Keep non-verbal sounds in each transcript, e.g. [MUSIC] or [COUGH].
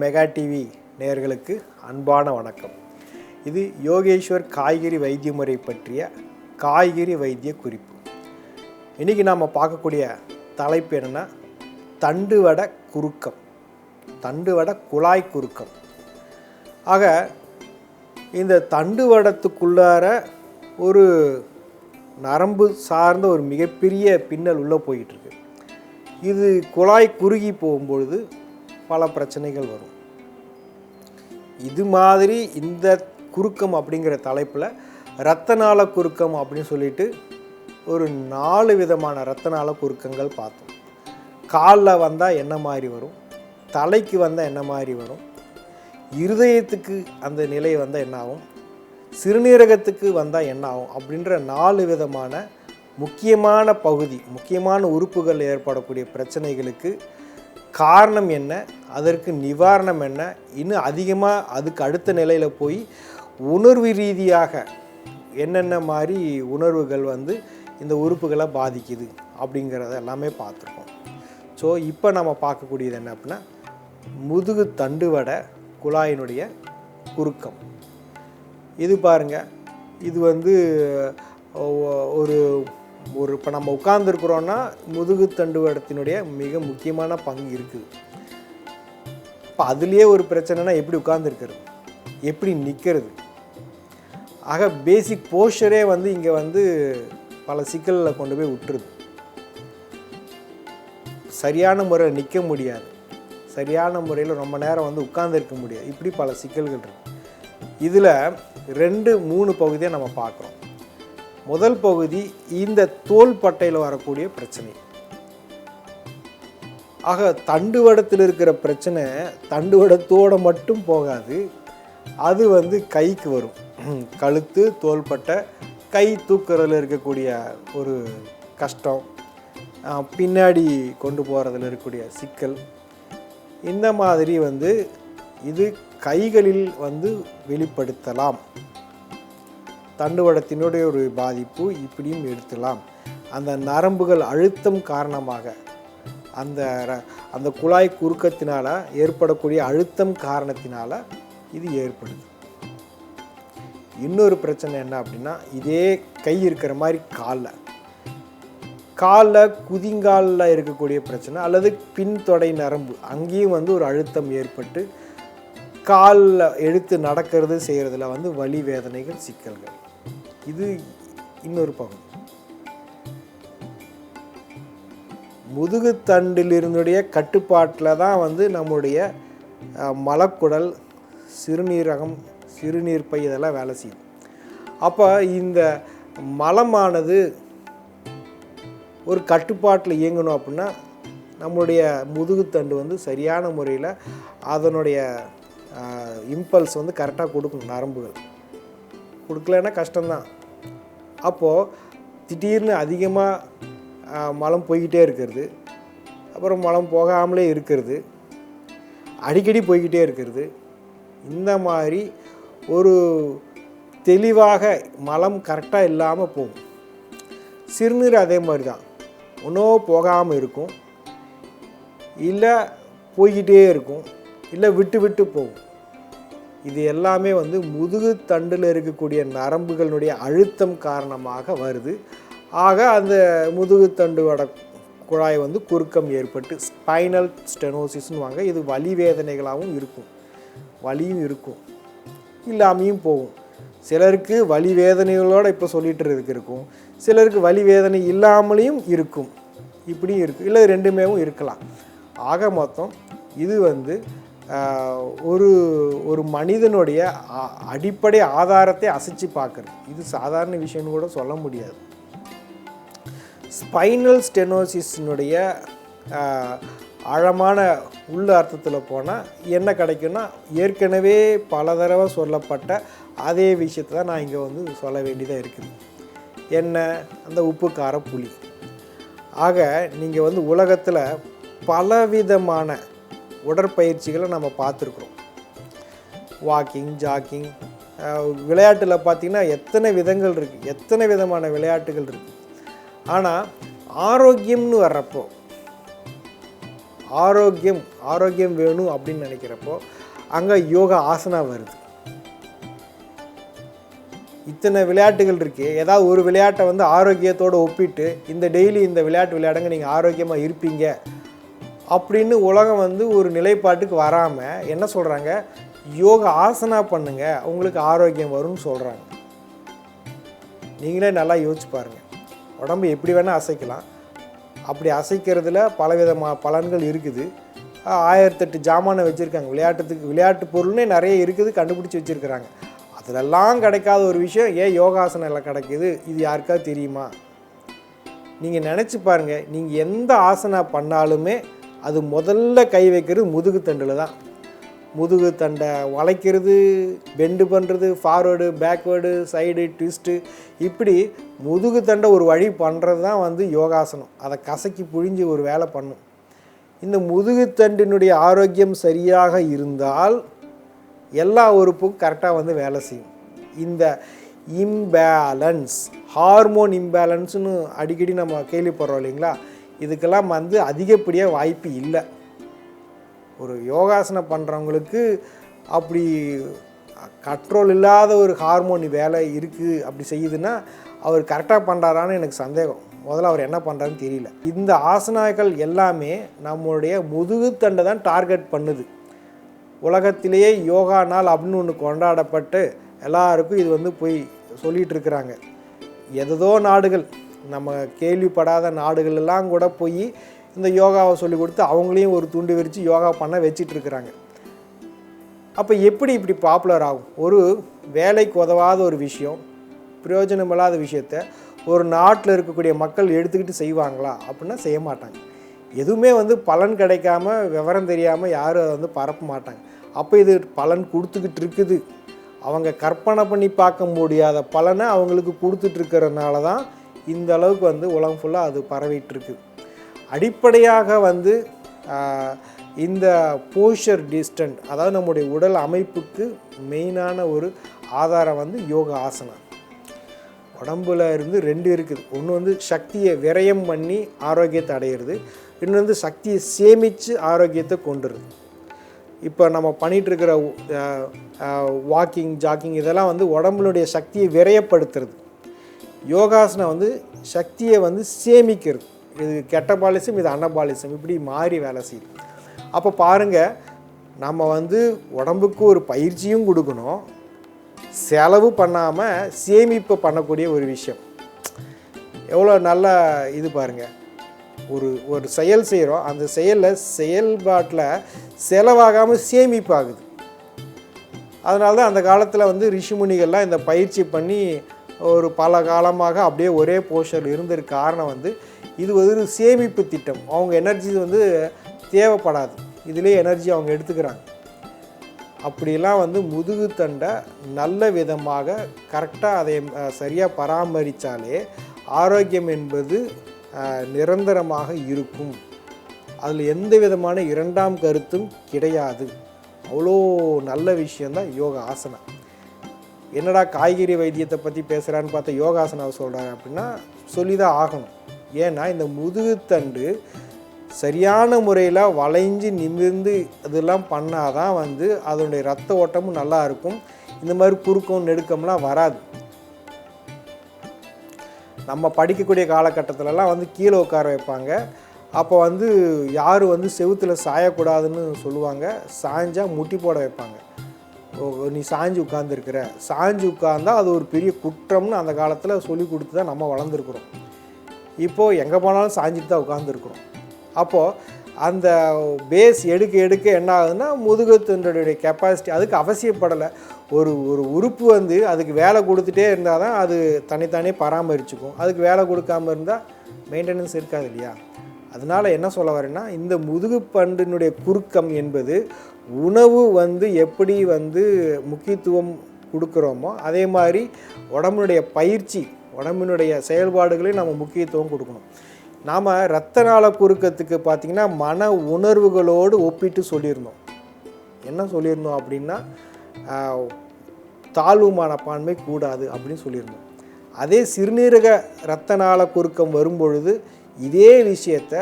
Mega TV நேயர்களுக்கு அன்பான வணக்கம். இது யோகேஸ்வர் காய்கறி வைத்திய முறை பற்றிய காய்கறி வைத்திய குறிப்பு. இன்றைக்கி நாம் பார்க்கக்கூடிய தலைப்பு என்னென்னா தண்டுவட குறுக்கம். தண்டுவட குழாய் குறுக்கம். ஆக இந்த தண்டுவடத்துக்குள்ளார ஒரு நரம்பு சார்ந்த ஒரு மிகப்பெரிய பின்னல் உள்ளே போயிட்டுருக்கு இது குழாய் குறுகி போகும்பொழுது பல பிரச்சனைகள் வரும். இது மாதிரி இந்த குறுக்கம் அப்படிங்கிற தலைப்பில் இரத்த நாள குறுக்கம் அப்படின்னு சொல்லிட்டு ஒரு நாலு விதமான இரத்த நாள குறுக்கங்கள் பார்த்தோம். காலில் வந்தால் என்ன மாதிரி வரும்? தலைக்கு வந்தால் என்ன மாதிரி வரும்? இருதயத்துக்கு அந்த நிலை வந்தால் என்ன ஆகும்? சிறுநீரகத்துக்கு வந்தால் என்ன ஆகும்? அப்படின்ற நாலு விதமான முக்கியமான பகுதி முக்கியமான உறுப்புகள் ஏற்படக்கூடிய பிரச்சனைகளுக்கு காரணம் என்ன? அதற்கு நிவாரணம் என்ன? இன்னும் அதிகமாக அதுக்கு அடுத்த நிலையில் போய் உணர்வு ரீதியாக என்னென்ன மாதிரி உணர்வுகள் வந்து இந்த உறுப்புகளை பாதிக்குது அப்படிங்கிறத எல்லாமே பார்த்துருக்கோம். ஸோ இப்போ நம்ம பார்க்கக்கூடியது என்ன அப்படின்னா முதுகு தண்டுவட குழாயினுடைய குறுக்கம். இது பாருங்க. இது வந்து ஒரு ஒரு இப்போ நம்ம உட்கார்ந்துருக்குறோன்னா முதுகு தண்டுவடத்தினுடைய மிக முக்கியமான பங்கு இருக்குது. இப்போ அதுலேயே ஒரு பிரச்சனைனா எப்படி உட்கார்ந்துருக்கிறது? எப்படி நிற்கிறது ஆக பேசிக் போஸ்டரே வந்து இங்கே வந்து பல சிக்கலில் கொண்டு போய் விட்டுருது. சரியான முறையில் நிற்க முடியாது. சரியான முறையில் ரொம்ப நேரம் வந்து உட்கார்ந்துருக்க முடியாது. இப்படி பல சிக்கல்கள் இருக்கு. இதில் ரெண்டு மூணு பகுதியை நம்ம பார்க்குறோம். முதல் பகுதி இந்த தோல் பட்டையில் வரக்கூடிய பிரச்சனை. ஆக தண்டுவடத்தில் இருக்கிற பிரச்சனை தண்டுவடத்தோட மட்டும் போகாது. அது வந்து கைக்கு வரும். [CLEARS THROAT] கழுத்து தோள்பட்டை கை தூக்குறதுல இருக்கக்கூடிய ஒரு கஷ்டம். பின்னாடி கொண்டு போகிறதுல இருக்கக்கூடிய சிக்கல். இந்த மாதிரி வந்து இது கைகளில் வந்து வெளிப்படுத்தலாம். தண்டுவடத்தினுடைய ஒரு பாதிப்பு இப்படியும் எடுத்துலாம். அந்த நரம்புகள் அழுத்தம் காரணமாக அந்த ர- அந்த குழாய் குறுக்கத்தினால் ஏற்படக்கூடிய அழுத்தம் காரணத்தினால் இது ஏற்படுது. இன்னொரு பிரச்சனை என்ன அப்படின்னா இதே கை இருக்கிற மாதிரி காலில். காலில் குதிங்காலில் இருக்கக்கூடிய பிரச்சனை அல்லது பின்தொடை நரம்பு அங்கேயும் வந்து ஒரு அழுத்தம் ஏற்பட்டு காலில் எடுத்து நடக்கிறது செய்கிறதுல வந்து வலி வேதனைகள் சிக்கல்கள். இது இன்னொரு பகுதி. முதுகுத்தண்டிலிருந்துடைய கட்டுப்பாட்டில் தான் வந்து நம்முடைய மலக்குடல் சிறுநீரகம் சிறுநீர் பை இதெல்லாம் வேலை செய்யும். அப்போ இந்த மலமானது ஒரு கட்டுப்பாட்டில் இயங்கணும் அப்படின்னா நம்மளுடைய முதுகுத்தண்டு வந்து சரியான முறையில் அதனுடைய இம்பல்ஸ் வந்து கரெக்டாக கொடுக்கணும் நரம்புகள். கொடுக்கலன்னா கஷ்டம்தான். அப்போது திடீர்னு அதிகமாக மலம் போய்கிட்டே இருக்கிறது. அப்புறம் மலம் போகாமலே இருக்கிறது. அடிக்கடி போய்கிட்டே இருக்கிறது. இந்த மாதிரி ஒரு தெளிவாக மலம் கரெக்டாக இல்லாமல் போகும். சிறுநீர் அதே மாதிரி தான் ஒன்றும் போகாமல் இருக்கும். இல்லை போய்கிட்டே இருக்கும். இல்லை விட்டு விட்டு போகும். இது எல்லாமே வந்து முதுகு தண்டில் இருக்கக்கூடிய நரம்புகளுடைய அழுத்தம் காரணமாக வருது. ஆக அந்த முதுகு தண்டுவட குழாய் வந்து குறுக்கம் ஏற்பட்டு ஸ்பைனல் ஸ்டெனோசிஸ்னு வாங்க இது வலி வேதனைகளாகவும் இருக்கும். வலியும் இருக்கும். இல்லாமையும் போகும். சிலருக்கு வலி வேதனைகளோடு இப்போ சொல்லிட்டு இருக்கும். சிலருக்கு வலி வேதனை இல்லாமலேயும் இருக்கும். இப்படியும் இருக்குது இல்லை ரெண்டுமேவும் இருக்கலாம். ஆக மொத்தம் இது வந்து ஒரு ஒரு மனிதனுடைய அடிப்படை ஆதாரத்தை அசைச்சு பார்க்குறது. இது சாதாரண விஷயம்னு கூட சொல்ல முடியாது. ஸ்பைனல் ஸ்டெனோசிஸினுடைய ஆழமான உள்ள அர்த்தத்தில் போனால் என்ன கிடைக்கும்னா ஏற்கனவே பல தடவை சொல்லப்பட்ட அதே விஷயத்தை தான் நான் இங்கே வந்து சொல்ல வேண்டியதாக இருக்குது. என்ன? அந்த உப்பு கார புளி. ஆக நீங்கள் வந்து உலகத்தில் பலவிதமான உடற்பயிற்சிகளை நம்ம பார்த்துருக்குறோம். வாக்கிங் ஜாக்கிங் விளையாட்டில் பார்த்தீங்கன்னா எத்தனை விதங்கள் இருக்குது எத்தனை விதமான விளையாட்டுகள் இருக்குது ஆனால் ஆரோக்கியம்னு வர்றப்போ ஆரோக்கியம் ஆரோக்கியம் வேணும் அப்படின்னு நினைக்கிறப்போ அங்கே யோகா ஆசனா வருது. இத்தனை விளையாட்டுகள் இருக்குது ஏதாவது ஒரு விளையாட்டை வந்து ஆரோக்கியத்தோடு ஒப்பிட்டு இந்த டெய்லி இந்த விளையாட்டு விளையாடுங்க நீங்கள் ஆரோக்கியமாக இருப்பீங்க அப்படின்னு உலகம் வந்து ஒரு நிலைப்பாட்டுக்கு வராமல் என்ன சொல்கிறாங்க யோகா ஆசனா பண்ணுங்க. உங்களுக்கு ஆரோக்கியம் வரும்னு சொல்கிறாங்க நீங்களே நல்லா யோசிச்சு பாருங்கள் உடம்பு எப்படி வேணால் அசைக்கலாம். அப்படி அசைக்கிறதுல பலவிதமான பலன்கள் இருக்குது. ஆயிரத்தெட்டு ஜாமானை வச்சுருக்காங்க. விளையாட்டுத்துக்கு விளையாட்டு பொருள்னே நிறைய இருக்குது கண்டுபிடிச்சி வச்சுருக்கிறாங்க. அதிலெல்லாம் கிடைக்காத ஒரு விஷயம் ஏன் யோகாசனில் கிடைக்குது? இது யாருக்காவது தெரியுமா? நீங்கள் நினச்சி பாருங்கள் நீங்கள் எந்த ஆசனா பண்ணாலுமே அது முதல்ல கை வைக்கிறது முதுகு தண்டில் தான். முதுகு தண்டை வளைக்கிறது பெண்டு பண்ணுறது ஃபார்வேர்டு பேக்வேர்டு சைடு ட்விஸ்ட்டு இப்படி முதுகு தண்டை ஒரு வழி பண்ணுறது தான் வந்து யோகாசனம். அதை கசக்கி புழிஞ்சு ஒரு வேலை பண்ணும். இந்த முதுகுத்தண்டினுடைய ஆரோக்கியம் சரியாக இருந்தால் எல்லா உறுப்பும் கரெக்டாக வந்து வேலை செய்யும். இந்த இம்பேலன்ஸ் ஹார்மோன் இம்பேலன்ஸ்னு அடிக்கடி நம்ம கேள்விப்படுறோம் இல்லைங்களா? இதுக்கெல்லாம் வந்து அதிகப்படியாக வாய்ப்பு இல்லை. ஒரு யோகாசனம் பண்ணுறவங்களுக்கு அப்படி கண்ட்ரோல் இல்லாத ஒரு ஹார்மோன் வேலை இருக்குது அப்படி செய்யுதுன்னா அவர் கரெக்டாக பண்ணுறாரான்னு எனக்கு சந்தேகம். முதல்ல அவர் என்ன பண்ணுறாருன்னு தெரியல. இந்த ஆசனாக்கள் எல்லாமே நம்மளுடைய முதுகுத்தண்டை தான் டார்கெட் பண்ணுது. உலகத்திலேயே யோகா நாள் அப்படின்னு ஒன்று கொண்டாடப்பட்டு எல்லாருக்கும் இது வந்து போய் சொல்லிகிட்டு இருக்கிறாங்க. எதோ நாடுகள் நம்ம கேள்விப்படாத நாடுகளெல்லாம் கூட போய் இந்த யோகாவை சொல்லி கொடுத்து அவங்களையும் ஒரு துண்டு விரித்து யோகா பண்ண வச்சிட்டு இருக்கிறாங்க அப்போ எப்படி இப்படி பாப்புலர் ஆகும்? ஒரு வேலைக்கு உதவாத ஒரு விஷயம் பிரயோஜனமில்லாத விஷயத்த ஒரு நாட்டில் இருக்கக்கூடிய மக்கள் எடுத்துக்கிட்டு செய்வாங்களா அப்படின்னா செய்ய மாட்டாங்க. எதுவுமே வந்து பலன் கிடைக்காம விவரம் தெரியாமல் யாரும் அதை வந்து பரப்ப மாட்டாங்க. அப்போ இது பலன் கொடுத்துக்கிட்டு இருக்குது. அவங்க கற்பனை பண்ணி பார்க்க முடியாத பலனை அவங்களுக்கு கொடுத்துட்ருக்கிறதுனால தான் இந்த அளவுக்கு வந்து உலகம் ஃபுல்லாக அது பரவிட்டுருக்கு. அடிப்படையாக வந்து இந்த போஷர் டிஸ்டன்ட் அதாவது நம்முடைய உடல் அமைப்புக்கு மெயினான ஒரு ஆதாரம் வந்து யோகா ஆசனம். உடம்புல இருந்து ரெண்டு இருக்குது. ஒன்று வந்து சக்தியை விரயம் பண்ணி ஆரோக்கியத்தை அடையிறது. இன்னொன்று வந்து சக்தியை சேமித்து ஆரோக்கியத்தை கொண்டுருது இப்போ நம்ம பண்ணிகிட்ருக்கிற வாக்கிங் ஜாக்கிங் இதெல்லாம் வந்து உடம்புடைய சக்தியை விரயப்படுத்துறது. யோகாசனம் வந்து சக்தியை வந்து சேமிக்கிறது. இது கெட்ட பாலிசம் இது அன்னபாலிசம் இப்படி மாறி வேலை செய்யுது. அப்போ பாருங்கள் நம்ம வந்து உடம்புக்கு ஒரு பயிற்சியும் கொடுக்கணும். செலவு பண்ணாமல் சேமிப்பு பண்ணக்கூடிய ஒரு விஷயம். எவ்வளோ நல்ல இது பாருங்கள் ஒரு ஒரு செயல் செய்கிறோம் அந்த செயலில் செயல்பாட்டில் செலவாகாமல் சேமிப்பாகுது அதனால தான் அந்த காலத்தில் வந்து ரிஷிமுனிகள்லாம் இந்த பயிற்சி பண்ணி ஒரு பல காலமாக அப்படியே ஒரே போஸ்டர் இருந்ததுக்கு காரணம் வந்து இது ஒரு சேமிப்பு திட்டம். அவங்க எனர்ஜி வந்து தேவைப்படாது. இதிலே எனர்ஜி அவங்க எடுத்துக்கிறாங்க. அப்படிலாம் வந்து முதுகு தண்டை நல்ல விதமாக கரெக்டாக அதை சரியாக பராமரித்தாலே ஆரோக்கியம் என்பது நிரந்தரமாக இருக்கும். அதில் எந்த விதமான இரண்டாம் கருத்தும் கிடையாது. அவ்வளோ நல்ல விஷயந்தான் யோகா ஆசனம் என்னடா காய்கறி வைத்தியத்தை பற்றி பேசுகிறான்னு பார்த்தா யோகாசனாவை சொல்கிறாங்க அப்படின்னா சொல்லி தான் ஆகணும். ஏன்னா இந்த முதுகுத்தண்டு சரியான முறையில் வளைஞ்சு நிமிர்ந்து இதெல்லாம் பண்ணாதான் வந்து அதனுடைய ரத்த ஓட்டமும் நல்லா இருக்கும். இந்த மாதிரி குறுக்கம் நெடுக்கம்லாம் வராது. நம்ம படிக்கக்கூடிய காலகட்டத்திலலாம் வந்து கீழே உட்கார வைப்பாங்க. அப்போ வந்து யார் வந்து செவுத்தில் சாயக்கூடாதுன்னு சொல்லுவாங்க. சாய்ஞ்சால் முட்டி போட வைப்பாங்க. நீ சாஞ்சு உட்காந்துருக்கிற சாஞ்சு உட்கார்ந்தா அது ஒரு பெரிய குற்றம்னு அந்த காலத்தில் சொல்லி கொடுத்து தான் நம்ம வளர்ந்துருக்குறோம். இப்போது எங்கே போனாலும் சாஞ்சிட்டு தான் உட்காந்துருக்குறோம் அப்போது அந்த பேஸ் எடுக்க எடுக்க என்ன ஆகுதுன்னா முதுகுத்தண்டுடைய கெப்பாசிட்டி அதுக்கு அவசியப்படலை. ஒரு ஒரு உறுப்பு வந்து அதுக்கு வேலை கொடுத்துட்டே இருந்தால் தான் அது தனித்தானே பராமரிச்சுக்கும். அதுக்கு வேலை கொடுக்காம இருந்தால் மெயின்டெனன்ஸ் இருக்காது இல்லையா? அதனால் என்ன சொல்ல வரேன்னா இந்த முதுகு பண்டினுடைய குறுக்கம் என்பது உணவு வந்து எப்படி வந்து முக்கியத்துவம் கொடுக்குறோமோ அதே மாதிரி உடம்பினுடைய பயிற்சி உடம்பினுடைய செயல்பாடுகளையும் நம்ம முக்கியத்துவம் கொடுக்கணும். நாம் இரத்த நாள குறுக்கத்துக்கு பார்த்திங்கன்னா மன உணர்வுகளோடு ஒப்பிட்டு சொல்லியிருந்தோம். என்ன சொல்லியிருந்தோம் அப்படின்னா தாழ்வு மனப்பான்மை கூடாது அப்படின்னு சொல்லியிருந்தோம். அதே சிறுநீரக இரத்த நாள குறுக்கம் வரும்பொழுது இதே விஷயத்தை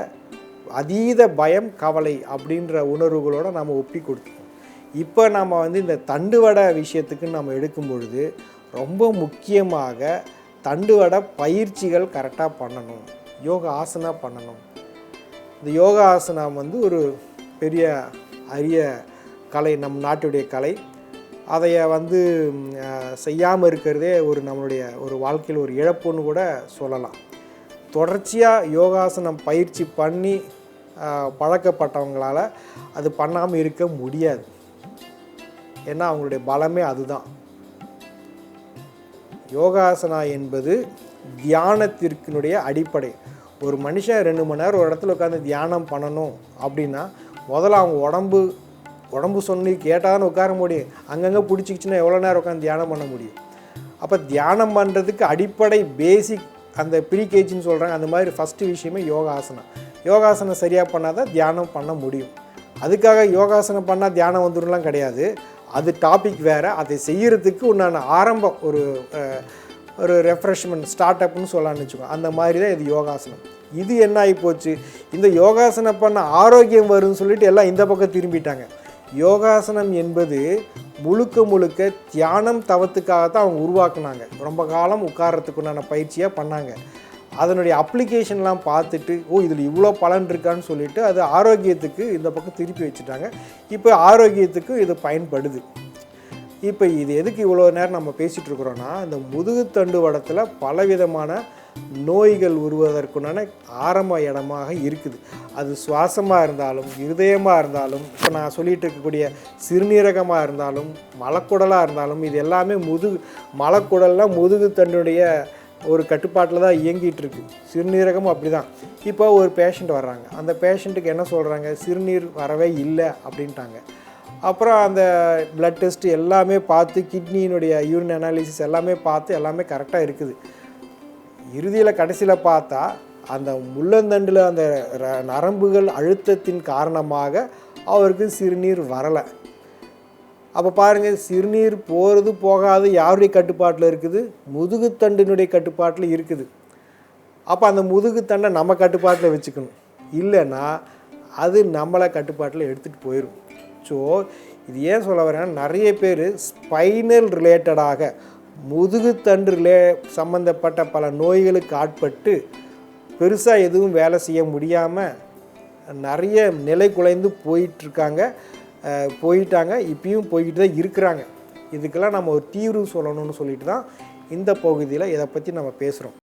அதீத பயம் கவலை அப்படின்ற உணர்வுகளோடு நம்ம ஒப்பி கொடுத்தோம் இப்போ நம்ம வந்து இந்த தண்டுவட விஷயத்துக்கு நம்ம எடுக்கும் பொழுது ரொம்ப முக்கியமாக தண்டுவட பயிற்சிகள் கரெக்டாக பண்ணணும். யோகா ஆசனா பண்ணணும். இந்த யோகா ஆசனம் வந்து ஒரு பெரிய அரிய கலை நம் நாட்டுடைய கலை. அதைய வந்து செய்யாமல் இருக்கிறதே ஒரு நம்மளுடைய ஒரு வாழ்க்கையில் ஒரு இழப்புன்னு கூட சொல்லலாம். தொடர்ச்சியாக யோகாசனம் பயிற்சி பண்ணி பழக்கப்பட்டவங்களால் அது பண்ணாமல் இருக்க முடியாது. ஏன்னா அவங்களுடைய பலமே அதுதான். யோகாசனா என்பது தியானத்திற்கினுடைய அடிப்படை. ஒரு மனுஷன் ரெண்டு மணி நேரம் ஒரு இடத்துல உட்காந்து தியானம் பண்ணணும் அப்படின்னா முதல்ல அவங்க உடம்பு உடம்பு சொன்னி கேட்டால் உட்கார முடியும். அங்கங்கே பிடிச்சிக்கிச்சுன்னா எவ்வளோ நேரம் உட்காந்து தியானம் பண்ண முடியும்? அப்போ தியானம் பண்ணுறதுக்கு அடிப்படை பேசிக் அந்த ப்ரீகேஜின்னு சொல்கிறாங்க அந்த மாதிரி ஃபஸ்ட்டு விஷயமே யோகாசனம். யோகாசனம் சரியாக பண்ணால் தான் தியானம் பண்ண முடியும். அதுக்காக யோகாசனம் பண்ணால் தியானம் வந்துடும்லாம் கிடையாது. அது டாபிக் வேறு. அதை செய்கிறதுக்கு உண்டான ஆரம்பம் ஒரு ஒரு ரெஃப்ரெஷ்மெண்ட் ஸ்டார்ட் அப்னு சொல்லலாம்னு வச்சுக்கோ. அந்த மாதிரி தான் இது யோகாசனம். இது என்ன ஆகி போச்சு இந்த யோகாசனம் பண்ண ஆரோக்கியம் வரும்னு சொல்லிட்டு எல்லாம் இந்த பக்கம் திரும்பிட்டாங்க. யோகாசனம் என்பது முழுக்க முழுக்க தியானம் தவத்துக்காக தான் அவங்க உருவாக்குனாங்க. ரொம்ப காலம் உட்கார்றதுக்குண்டான பயிற்சியாக பண்ணாங்க. அதனுடைய அப்ளிகேஷன்லாம் பார்த்துட்டு ஓ இதில் இவ்வளோ பலன் இருக்கான்னு சொல்லிட்டு அது ஆரோக்கியத்துக்கு இந்த பக்கம் திருப்பி வச்சுட்டாங்க. இப்போ ஆரோக்கியத்துக்கு இது பயன்படுது. இப்போ இது எதுக்கு இவ்வளோ நேரம் நம்ம பேசிகிட்டு இருக்கிறோன்னா இந்த முதுகுத்தண்டு வடத்தில் பலவிதமான நோய்கள் உருவதற்குண்டான ஆரம்ப இடமாக இருக்குது. அது சுவாசமாக இருந்தாலும் இருதயமாக இருந்தாலும் இப்போ நான் சொல்லிகிட்டு இருக்கக்கூடிய சிறுநீரகமாக இருந்தாலும் மலக்குடலாக இருந்தாலும் இது எல்லாமே முதுகு மலக்குடல்லாம் முதுகுத்தண்டுடைய ஒரு கட்டுப்பாட்டில் தான் இயங்கிட்டு இருக்கு சிறுநீரகமும் அப்படி தான் இப்போ ஒரு பேஷண்ட் வர்றாங்க. அந்த பேஷண்ட்டுக்கு என்ன சொல்கிறாங்க சிறுநீர் வரவே இல்லை அப்படின்ட்டாங்க. அப்புறம் அந்த பிளட் டெஸ்ட் எல்லாமே பார்த்து கிட்னியினுடைய யூரின் அனாலிசிஸ் எல்லாமே பார்த்து எல்லாமே கரெக்டாக இருக்குது. இறுதியில் கடைசியில் பார்த்தா அந்த முள்ளந்தண்டில் அந்த நரம்புகள் அழுத்தத்தின் காரணமாக அவருக்கு சிறுநீர் வரலை. அப்போ பாருங்கள் சிறுநீர் போகிறது போகாது யாருடைய கட்டுப்பாட்டில் இருக்குது? முதுகுத்தண்டினுடைய கட்டுப்பாட்டில் இருக்குது. அப்போ அந்த முதுகுத்தண்டை நம்ம கட்டுப்பாட்டில் வச்சுக்கணும். இல்லைன்னா அது நம்மளை கட்டுப்பாட்டில் எடுத்துகிட்டு போயிடும் ஸோ இது ஏன் சொல்ல வரேன்னா நிறைய பேர் ஸ்பைனல் ரிலேட்டடாக முதுகுத்தண்டு ரிலே சம்மந்தப்பட்ட பல நோய்களுக்கு ஆட்பட்டு பெருசாக எதுவும் வேலை செய்ய முடியாமல் நிறைய நிலை குலைந்து போயிட்டுருக்காங்க போயிட்டாங்க இப்பயும் போய்கிட்டு தான் இருக்கிறாங்க. இதுக்கெல்லாம் நம்ம ஒரு தீர்வு சொல்லணும்னு சொல்லிட்டு தான் இந்த பகுதியில் இதை பற்றி நம்ம பேசுகிறோம்